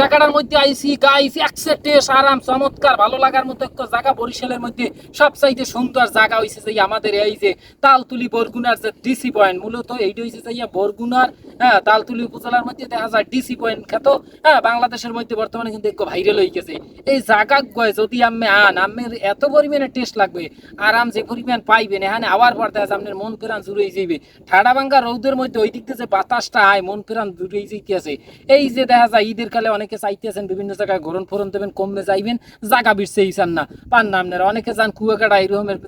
জায়গাটার মধ্যে আইসি আরাম চমৎকার, ভালো লাগার মতো একটা জায়গা, বরিশালের মধ্যে সবচাইতে সুন্দর জায়গা হইছে যে আমাদের এই যে তালতুলি বরগুনার যে ডিসি পয়েন্ট মূলত এইটা হইছে যে বরগুনার হ্যাঁ তালতুলি উপজেলার মধ্যে দেখা যায় ডিসি পয়েন্ট খ্যাত হ্যাঁ বাংলাদেশের মধ্যে বর্তমানে কিন্তু একটু ভাইরাল হয়ে গেছে। এই জায়গা গয় যদি আমি আন, আমের এত পরিমাণে টেস্ট লাগবে, আরাম যে পরিমাণ পাইবেন, এখানে আওয়ার পর দেখা যায় মন প্রাণ জুড়ে যাইবে। ঠাডা ভাঙ্গা রৌদের মধ্যে ওই দিক থেকে যে বাতাসটা আয়, মন প্রাণ জুড়ে যাইতেছে। এই যে দেখা যায় ঈদের কালে অনেকে চাইতেছেন বিভিন্ন জায়গায় গরম ফরন দেবেন কমে যাইবেন জায়গা বিরছে ইসান না। পান না আপনারা। অনেকে যান কুয়াকাটা এরকমের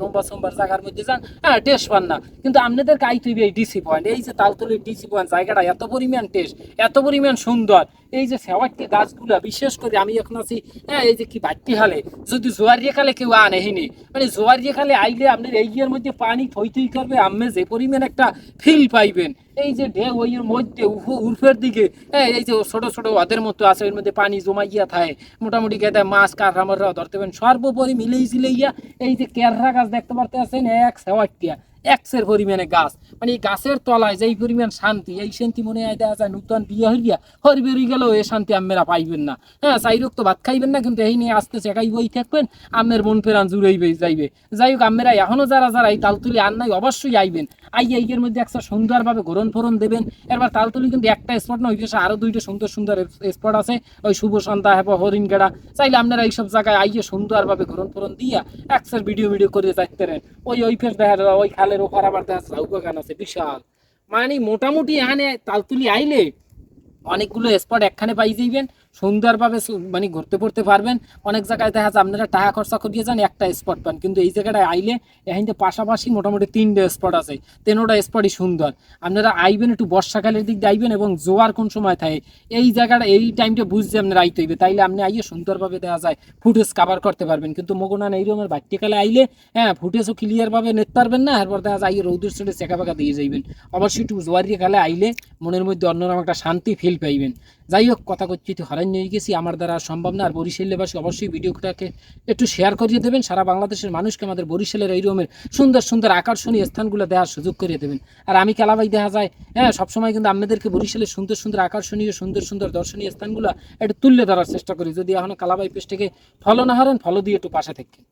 রোম্বা সোমবার জায়গার মধ্যে যান হ্যাঁ টেস্ট পান না। কিন্তু আপনাদের কাইতে হইবে এই ডিসি পয়েন্ট। এই যে তালতলির ডিসি পয়েন্ট, জায়গাটা এত পরিমাণ টেস্ট, এত পরিমাণ সুন্দর। এই যে সেওয়াটি গাছগুলা, বিশেষ করে আমি এখন আছি হ্যাঁ এই যে কি বাট্টি হালে, যদি জোয়ারিয়া খালে কেউ আনে হিনি মানে জোয়ারিয়া খালে আইলে আপনার এই ইয়ের মধ্যে পানি থই থই করবে আমি যে পরিমাণ একটা ফিল পাইবেন। এই যে ঢেউ ওইয়ের মধ্যে উর্ফের দিকে। এই যে ছোট ছোট ওদের মতো আছে, ওর মধ্যে পানি জমাইয়া থাকে মোটামুটি গেদা মাছ কাঁকড়ামাররাও ধরতে পারেন। সর্বোপরি মিলেই ঝিলেইয়া এই যে কেররা গাছ দেখতে পারতে আছেন এক সেওয়াটিয়া একসের পরিমাণে গাছ। মানে এই গাছের তলায় যে পরিমাণ শান্তি, এই শান্তি মনে হয় দেখা যায় নূতন বিয়ে হইয়া হরি বেরিয়ে গেলেও এই শান্তি আমেরা পাইবেন না। হ্যাঁ চাইরোক তো ভাত খাইবেন না, কিন্তু এই নিয়ে আসতে চেকাই বই থাকবেন আমের মন ফেরান জুড়েইবে, যাইবে। যাই হোক আমেরা এখনও যারা যারা এই তালতুলি আর নাই, অবশ্যই আইবেন। আইয়া এইয়ের মধ্যে একটা সুন্দরভাবে গরম ফরন দেবেন। এবার তালতুলি কিন্তু একটা স্পট না, ওই পাশে আরও দুইটা সুন্দর সুন্দর স্পট আছে। ওই শুভ সন্ধ্যা হ্যাঁ হরিণ গেড়া চাইলে আপনারা এইসব জায়গায় আইয়ে সুন্দরভাবে গরম ফরন দিয়া একসার ভিডিও ভিডিও করে যাইতে ওই ওই ফের দেখা ওই খালের ওপার আবার দেখা বাগান আছে, বিশাল। মানে মোটামুটি এখানে তালতুলি আইলে অনেকগুলো স্পট একখানে পাই যাইবেন। সুন্দরভাবে মানে ঘুরতে পড়তে পারবেন। অনেক জায়গায় দেখা যায় আপনারা টাকা খরচা করিয়ে যান, একটা স্পট পান। কিন্তু এই জায়গাটায় আইলে এখানে পাশাপাশি মোটামুটি তিনটে স্পট আছে। তিনোটা স্পটই সুন্দর। আপনারা আইবেন একটু বর্ষাকালের দিক দিয়ে আইবেন এবং জোয়ার কোন সময় থাকে, এই জায়গাটা, এই টাইমটা বুঝতে আপনারা আইতে হইবে। তাইলে আপনি আইয়ে সুন্দরভাবে দেখা যায় ফুটেজ কাভার করতে পারবেন। কিন্তু মগনান এই রকমের বাট্যকালে আইলে হ্যাঁ ফুটেজও ক্লিয়ারভাবে নিতে পারবেন না। এরপর দেখা যায় রৌদের সাথে চেকা পাকা দিয়ে যাইবেন। অবশ্যই একটু জোয়ারিয়ে কালে আইলে মনের মধ্যে অন্যরকম একটা শান্তি ফিল পাইবেন। যাই হোক কথা করছি তো হারান নিয়ে গেছি। আমার দ্বারা সম্ভব না। আর বরিশালবাসী অবশ্যই ভিডিওটাকে একটু শেয়ার করিয়ে দেবেন। সারা বাংলাদেশের মানুষকে আমাদের বরিশালের এই রকমের সুন্দর সুন্দর, আকর্ষণীয় স্থানগুলো দেওয়ার সুযোগ করিয়ে দেবেন। আর আমি কালাবাই দেখা যায়? হ্যাঁ সবসময় কিন্তু আপনাদেরকে বরিশালের সুন্দর সুন্দর, আকর্ষণীয়, সুন্দর সুন্দর, দর্শনীয় স্থানগুলো একটু তুলে ধরার চেষ্টা করি। যদি এখনও কালাবাই পেজটাকে ফলো না হারেন ফলো দিয়ে একটু পাশে থাকেন